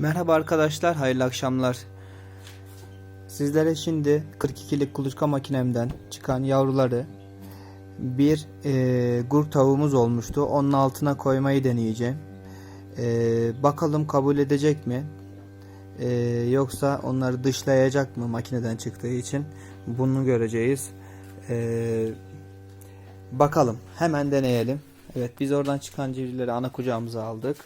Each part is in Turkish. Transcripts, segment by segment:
Merhaba arkadaşlar, hayırlı akşamlar. Sizlere şimdi 42'lik kuluçka makinemden çıkan yavruları bir e, gur tavuğumuz olmuştu. Onun altına koymayı deneyeceğim. E, bakalım kabul edecek mi? E, yoksa onları dışlayacak mı makineden çıktığı için? Bunu göreceğiz. E, bakalım, hemen deneyelim. Evet, biz oradan çıkan civcivleri ana kucağımıza aldık.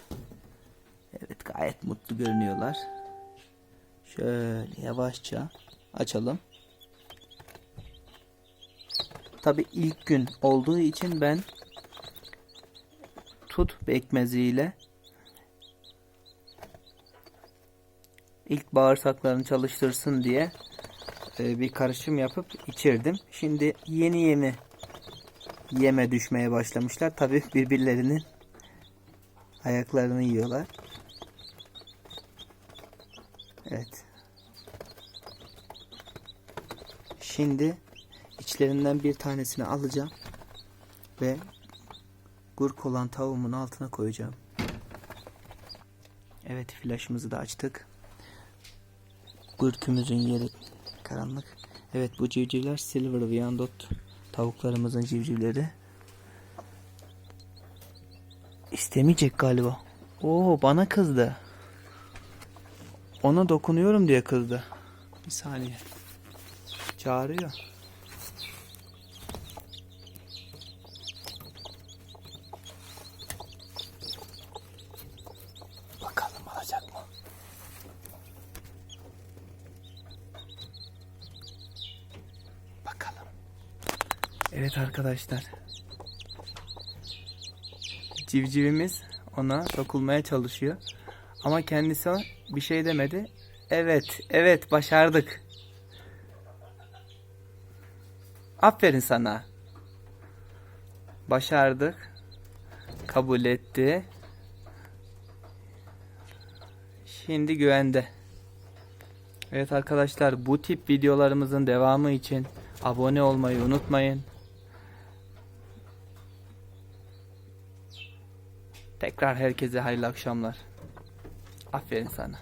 Evet gayet mutlu görünüyorlar. Şöyle yavaşça açalım. Tabi ilk gün olduğu için ben tut bekmeziyle ilk bağırsaklarını çalıştırsın diye e, bir karışım yapıp içirdim. Şimdi yeni yeni yeme düşmeye başlamışlar. Tabi birbirlerinin ayaklarını yiyorlar. Evet. Şimdi içlerinden bir tanesini alacağım ve gurk olan tavuğumun altına koyacağım. Evet flaşımızı da açtık. Gurkümüzün yeri karanlık. Evet bu civcivler Silver Wyandot tavuklarımızın civcivleri. İstemeyecek galiba. Oo bana kızdı. Ona dokunuyorum diye kızdı. Bir saniye. Çağırıyor. Bakalım alacak mı? Bakalım. Evet arkadaşlar. Civcivimiz ona sokulmaya çalışıyor. Ama kendisi bir şey demedi. Evet, evet başardık. Aferin sana. Başardık. Kabul etti. Şimdi güvende. Evet arkadaşlar bu tip videolarımızın devamı için abone olmayı unutmayın. Tekrar herkese hayırlı akşamlar. Aferin sana.